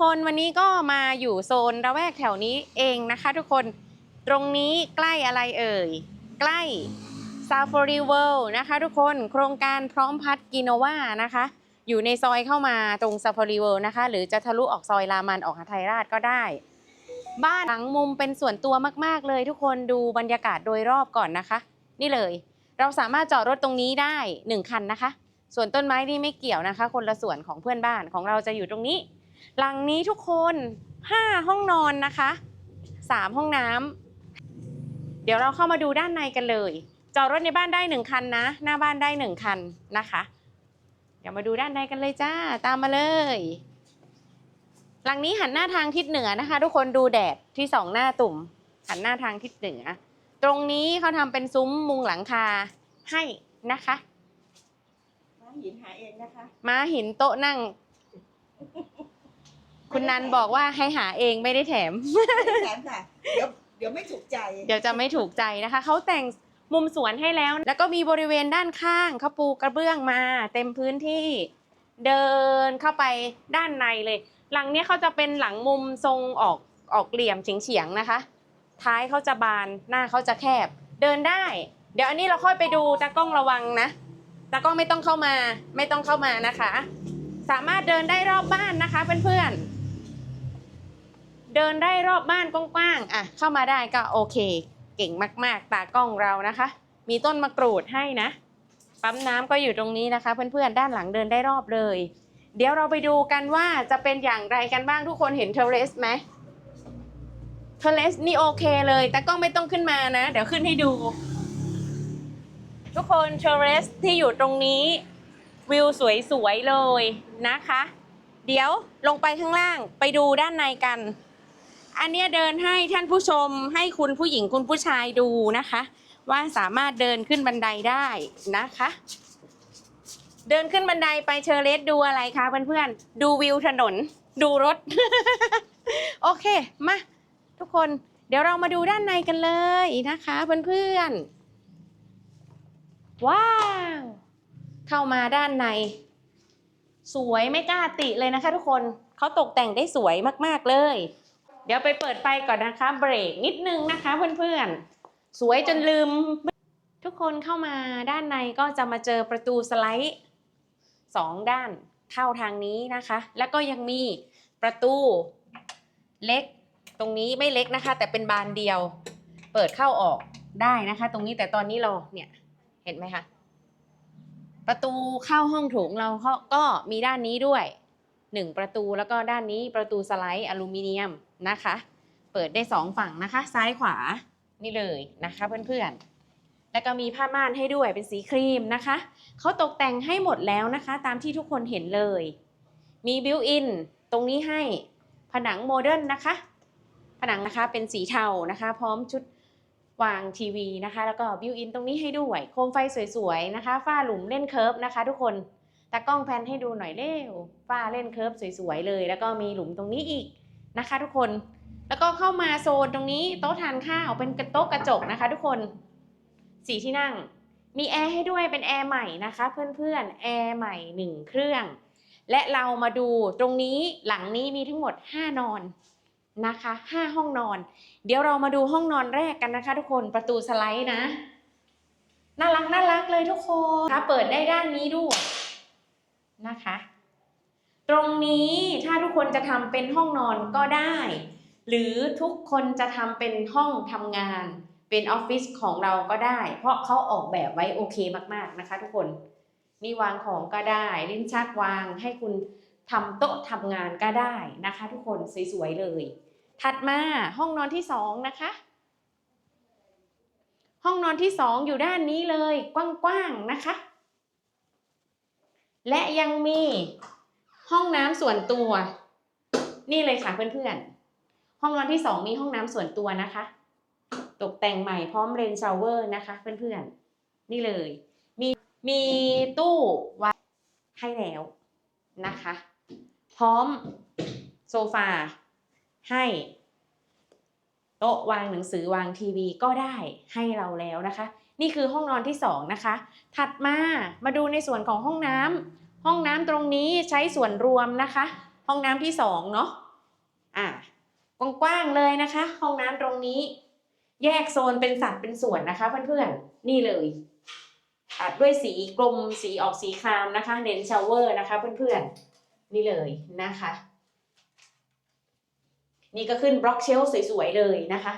คนวันนี้ก็มาอยู่โซนระแวกแถวนี้เองนะคะทุกคนตรงนี้ใกล้อะไรเอ่ย ใกล้ Safari World นะคะทุกคนโครงการพร้อมพัฒกินโนวานะคะ อยู่ในซอยเข้ามาตรง Safari World นะคะ หรือจะทะลุออกซอยรามันออกหาไทยราชก็ได้ บ้านหลังมุมเป็นส่วนตัวมาก ๆ เลยทุกคนดูบรรยากาศโดยรอบก่อนนะคะ นี่เลย เราสามารถจอดรถตรงนี้ได้หนึ่งคันนะคะ ส่วนต้นไม้นี่ไม่เกี่ยวนะคะ คนละส่วนของเพื่อนบ้านของเราจะอยู่ตรงนี้ หลังนี้ทุกคนห้าห้องนอนนะคะสามห้องน้ำเดี๋ยวเราเข้ามาดูด้านในกันเลยจอดรถในบ้านได้หนึ่งคันนะ หน้าบ้านได้หนึ่งคันนะคะ เดี๋ยวมาดูด้านในกันเลยจ้าตามมาเลย หลังนี้หันหน้าทางทิศเหนือนะคะ ทุกคนดูแดดที่สองหน้าตุ่ม หันหน้าทางทิศเหนือ ตรงนี้เขาทำเป็นซุ้มมุงหลังคาให้นะคะ ม้าหินหาเองนะคะ ม้าหินโต๊ะนั่ง คุณนันบอกว่าให้หาเองไม่ได้แถม แถมค่ะ เดี๋ยวเดี๋ยวไม่ถูกใจ เดี๋ยวจะไม่ถูกใจนะคะ เขาแต่งมุมสวนให้แล้ว แล้วก็มีบริเวณด้านข้างเขาปูกระเบื้องมา เต็มพื้นที่เดินเข้าไปด้านในเลย หลังเนี้ยเขาจะเป็นหลังมุมทรงออกออกเหลี่ยมเฉียงๆนะคะ ท้ายเขาจะบานหน้าเขาจะแคบ เดินได้ เดี๋ยวอันนี้เราค่อยไปดูตากล้องระวังนะตากล้องไม่ต้องเข้ามา ไม่ต้องเข้ามานะคะ สามารถเดินได้รอบบ้านนะคะเพื่อนๆ เดินได้รอบบ้านกว้างๆอะเข้ามาได้ก็โอเค เก่งมากๆ ตากล้องเรานะคะ มีต้นมะกรูดให้นะ ปั๊มน้ำก็อยู่ตรงนี้นะคะ เพื่อนๆด้านหลังเดินได้รอบเลย เดี๋ยวเราไปดูกันว่าจะเป็นอย่างไรกันบ้างทุกคนเห็นเทเรสไหมเทเรสนี่โอเคเลย แต่กล้องไม่ต้องขึ้นมานะ เดี๋ยวขึ้นให้ดู ทุกคนเทเรสที่อยู่ตรงนี้วิวสวยๆเลยนะคะ เดี๋ยวลงไปข้างล่างไปดูด้านในกัน อันเนี้ยเดินให้ท่านผู้ชมให้คุณผู้หญิงคุณผู้ชายดูนะคะ ว่าสามารถเดินขึ้นบันไดได้นะคะ เดินขึ้นบันไดไปเชอร์เลสดูอะไรคะเพื่อนๆดูวิวถนน ดูรถ โอเคมาทุกคนเดี๋ยวเรามาดูด้านในกันเลยนะคะเพื่อนๆว้าว เข้ามาด้านใน สวยไม่กล้าติเลยนะคะ ทุกคนเขาตกแต่งได้สวยมากๆเลย เดี๋ยวไปเปิดไฟก่อนนะคะ เบรกนิดนึงนะคะเพื่อนๆ สวยจนลืม ทุกคนเข้ามาด้านในก็จะมาเจอประตูสไลด์สองด้านเข้าทางนี้นะคะ แล้วก็ยังมีประตูเล็ก ตรงนี้ไม่เล็กนะคะ แต่เป็นบานเดียว เปิดเข้าออกได้นะคะ ตรงนี้แต่ตอนนี้เราเนี่ยเห็นไหมคะประตูเข้าห้องโถงเราเขาก็มีด้านนี้ด้วย หนึ่งประตู แล้วก็ด้านนี้ประตูสไลด์อลูมิเนียมนะคะ เปิดได้สองฝั่งนะคะ ซ้ายขวานี่เลยนะคะเพื่อนๆ แล้วก็มีผ้าม่านให้ด้วยเป็นสีครีมนะคะ เขาตกแต่งให้หมดแล้วนะคะ ตามที่ทุกคนเห็นเลย มีบิวอินตรงนี้ให้ผนังโมเดิร์นนะคะ ผนังนะคะเป็นสีเทานะคะ พร้อมชุดวางทีวีนะคะ แล้วก็บิวอินตรงนี้ให้ด้วย โคมไฟสวยๆนะคะ ฝ้าหลุมเล่นเคิร์ฟนะคะ ทุกคน ตากล้องแพนให้ดูหน่อยเร็วฝ้าเล่นเคิร์ฟสวยๆเลย แล้วก็มีหลุมตรงนี้อีกนะคะ ทุกคน แล้วก็เข้ามาโซนตรงนี้โต๊ะทานข้าวเป็นโต๊ะกระจกนะคะ ทุกคนสีที่นั่ง มีแอร์ให้ด้วยเป็นแอร์ใหม่นะคะ เพื่อนๆแอร์ใหม่หนึ่งเครื่อง และเรามาดูตรงนี้หลังนี้มีทั้งหมด 5 นอนนะคะ5ห้องนอน เดี๋ยวเรามาดูห้องนอนแรกกันนะคะ ทุกคนประตูสไลด์นะน่ารักน่ารักเลยทุกคนคะเปิดได้ด้านนี้ด้วย นะคะ ตรงนี้ถ้าทุกคนจะทำเป็นห้องนอนก็ได้ หรือทุกคนจะทำเป็นห้องทำงาน เป็นออฟฟิศของเราก็ได้ เพราะเขาออกแบบไว้โอเคมาก ๆนะคะ ทุกคนนี่วางของก็ได้ ลิ้นชักวางให้คุณทำโต๊ะทำงานก็ได้นะคะ ทุกคนสวยๆเลย ถัดมาห้องนอนที่สองนะคะห้องนอนที่สองอยู่ด้านนี้เลยกว้างๆนะคะ และยังมีห้องน้ำส่วนตัว นี่เลยค่ะเพื่อนๆ ห้องนอนที่สองมีห้องน้ำส่วนตัวนะคะ ตกแต่งใหม่พร้อมเรนชาวเวอร์นะคะเพื่อนๆ นี่เลย มีมีตู้วางให้แล้วนะคะ พร้อมโซฟาให้โต๊ะวางหนังสือวางทีวีก็ได้ให้เราแล้วนะคะ นี่คือห้องนอนที่สองนะคะ ถัดมามาดูในส่วนของห้องน้ำห้องน้ำตรงนี้ใช้ส่วนรวมนะคะ ห้องน้ำที่สองเนาะอะกว้างๆเลยนะคะ ห้องน้ำตรงนี้ แยกโซนเป็นสัดเป็นส่วนนะคะเพื่อนๆนี่เลยตัดด้วยสีกลมสีออกสีครามนะคะ เน้นชาวเวอร์นะคะเพื่อนๆนี่เลยนะคะ นี่ก็ขึ้นบล็อกเชลฟ์สวยๆเลยนะคะ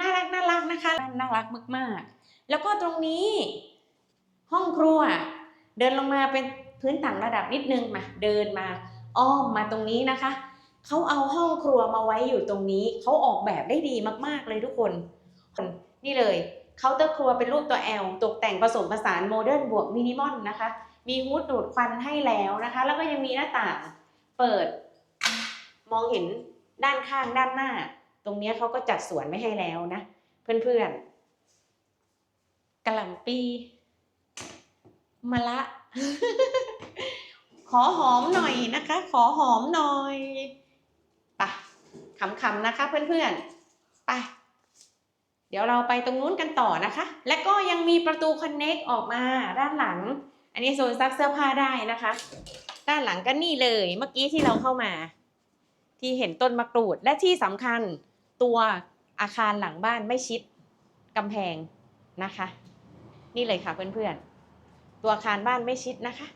น่ารักน่ารักนะคะ น่ารักมากๆ แล้วก็ตรงนี้ ห้องครัว เดินลงมาเป็นพื้นต่างระดับนิดนึงมาเดินมาอ้อมมาตรงนี้นะคะเขาเอาห้องครัวมาไว้อยู่ตรงนี้เขาออกแบบได้ดีมากๆเลยทุกคน นี่เลยเคาน์เตอร์ครัวเป็นรูปตัว L ตกแต่งผสมผสานโมเดิร์นบวกมินิมอลนะคะ มีฮูดดูดควันให้แล้วนะคะ แล้วก็ยังมีหน้าต่างเปิด มองเห็นด้านข้างด้านหน้า ตรงนี้เขาก็จัดสวนไม่ให้แล้วนะ เพื่อนๆ กะหล่ำปีมะละ ขอหอมหน่อยนะคะ ขอหอมหน่อยไปะขำๆนะคะเพื่อนๆ ไป เดี๋ยวเราไปตรงนู้นกันต่อนะคะ และก็ยังมีประตูคอนเน็กออกมาด้านหลัง อันนี้โซนซักเสื้อผ้าได้นะคะ ด้านหลังก็นี่เลยเมื่อกี้ที่เราเข้ามา ที่เห็นต้นมะกรูดและที่สำคัญตัวอาคารหลังบ้านไม่ชิดกำแพงนะคะ นี่เลยค่ะเพื่อนๆ ตัวอาคารบ้านไม่ชิดนะคะ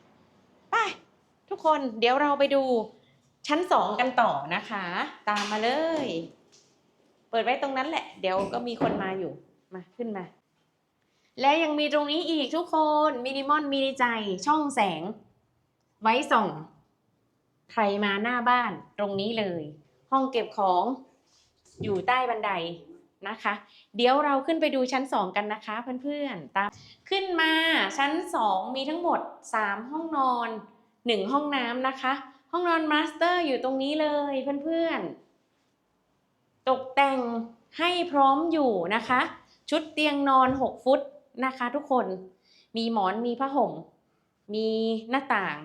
ไป ทุกคนเดี๋ยวเราไปดูชั้นสองกันต่อนะคะ ตามมาเลย เปิดไว้ตรงนั้นแหละ เดี๋ยวก็มีคนมาอยู่ มาขึ้นมา และยังมีตรงนี้อีกทุกคนมินิมอนมินิใจช่องแสง ไว้ส่องใครมาหน้าบ้านตรงนี้เลย ห้องเก็บของอยู่ใต้บันได นะคะ เดี๋ยวเราขึ้นไปดูชั้นสองกันนะคะเพื่อนๆตามขึ้นมาชั้นสองมีทั้งหมดสามห้องนอนหนึ่งห้องน้ำนะคะ ห้องนอนมาสเตอร์อยู่ตรงนี้เลยเพื่อนๆ ตกแต่งให้พร้อมอยู่นะคะ ชุดเตียงนอน 6 ฟุตนะคะทุกคนมีหมอนมีผ้าห่ม มีหน้าต่าง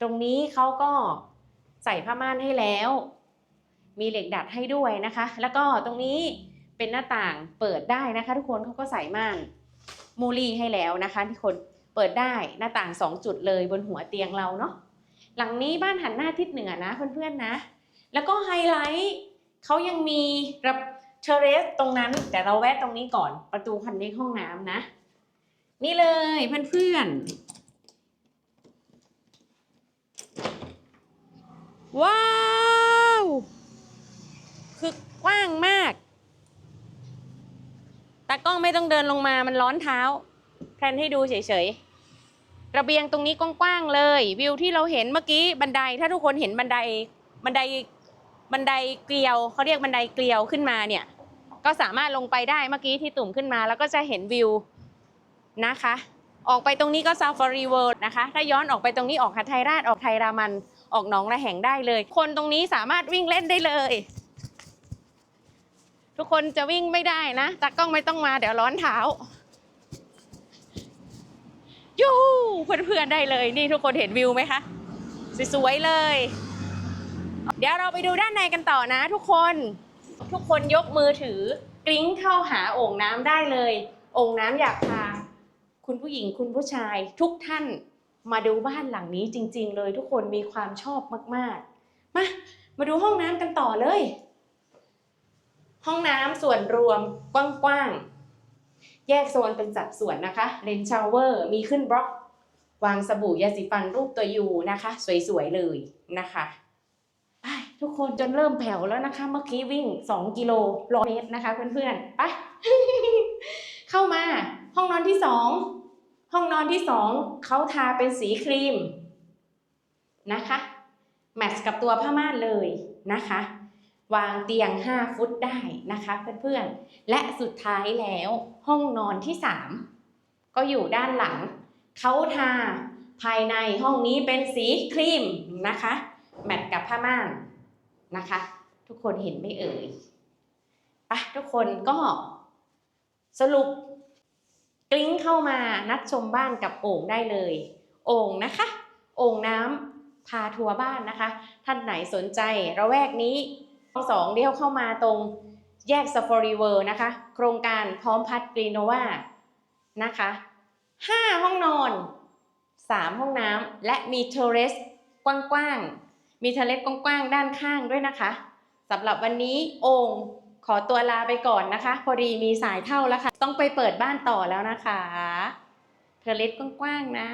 ตรงนี้เขาก็ใส่ผ้าม่านให้แล้ว มีเหล็กดัดให้ด้วยนะคะ แล้วก็ตรงนี้ เป็นหน้าต่างเปิดได้นะคะ ทุกคนเขาก็ใส่ม่านมูลี่ให้แล้วนะคะทุกคนเปิดได้หน้าต่างสองจุดเลยบนหัวเตียงเราเนาะหลังนี้บ้านหันหน้าทิศเหนือนะเพื่อนๆนะ แล้วก็ไฮไลท์เขายังมีรับเทเรสตรงนั้น แต่เราแวะตรงนี้ก่อนประตูคันเล็กห้องน้ำนะ นี่เลยเพื่อนๆว้าว คือกว้างมาก กล้องไม่ต้องเดินลงมามันร้อนเท้าแพลนให้ดูเฉยๆ ระเบียงตรงนี้กว้างๆเลย วิวที่เราเห็นเมื่อกี้บันไดถ้าทุกคนเห็นบันไดบันไดบันไดเกลียวเขาเรียกบันไดเกลียวขึ้นมาเนี่ย ก็สามารถลงไปได้เมื่อกี้ที่ตุ่มขึ้นมา แล้วก็จะเห็นวิวนะคะ ออกไปตรงนี้ก็ซาฟารีเวิลด์นะคะ ถ้าย้อนออกไปตรงนี้ออกหัทไทราชออกไทรามันออกหนองระแหงได้เลย คนตรงนี้สามารถวิ่งเล่นได้เลย ทุกคนจะวิ่งไม่ได้นะตากล้องไม่ต้องมาเดี๋ยวร้อนเท้ายูเพื่อนๆได้เลย นี่ทุกคนเห็นวิวไหมคะ สวยๆเลย เดี๋ยวเราไปดูด้านในกันต่อนะ ทุกคน ทุกคนยกมือถือกริ้งเข้าหาโอ่งน้ำได้เลย โอ่งน้ำอยากพา คุณผู้หญิงคุณผู้ชาย ทุกท่านมาดูบ้านหลังนี้จริง ๆ เลย ทุกคนมีความชอบมากๆ มา มาดูห้องน้ำกันต่อเลย ห้องน้ำส่วนรวมกว้างๆ แยกโซนเป็นสัดส่วนนะคะเลนชาวเวอร์มีขึ้นบล็อก วางสบู่ยาสีฟันรูปตัวยูนะคะ สวยๆ เลยนะคะไปทุกคนจนเริ่มแผ่วแล้วนะคะ เมื่อกี้วิ่ง 2 กิโลร้อยเมตรนะคะ เพื่อนๆ ไป เข้ามาห้องนอนที่สองห้องนอนที่สองเขาทาเป็นสีครีมนะคะ แมทช์กับตัวผ้าม่านเลยนะคะ วางเตียง 5 ฟุตได้นะคะเพื่อนๆ และสุดท้ายแล้วห้องนอนที่ 3 ก็อยู่ด้านหลัง เขาทาภายในห้องนี้เป็นสีครีมนะคะ แมทกับผ้าม่านนะคะ ทุกคนเห็นไม่เอ่ยไปะทุกคนก็สรุปกลิ้งเข้ามานัดชมบ้านกับโอ่งได้เลย โอ่งนะคะ โอ่งน้ำพาทัวร์บ้านนะคะ ท่านไหนสนใจระแวกนี้ สองเดียวเข้ามาตรงแยก s ฟ a รีเวิร์นะคะ โครงการพร้อมพัดกรีโนวานะคะห้าห้องนอนสามห้องน้ำและมีเทเรสกว้างๆ มีเทเรสกว้างๆ ด้านข้างด้วยนะคะสำหรับวันนี้โอ่งขอตัวลาไปก่อนนะคะ พอดีมีสายเข้าแล้วค่ะ ต้องไปเปิดบ้านต่อแล้วนะคะเทอร์เลสกว้างๆ นะ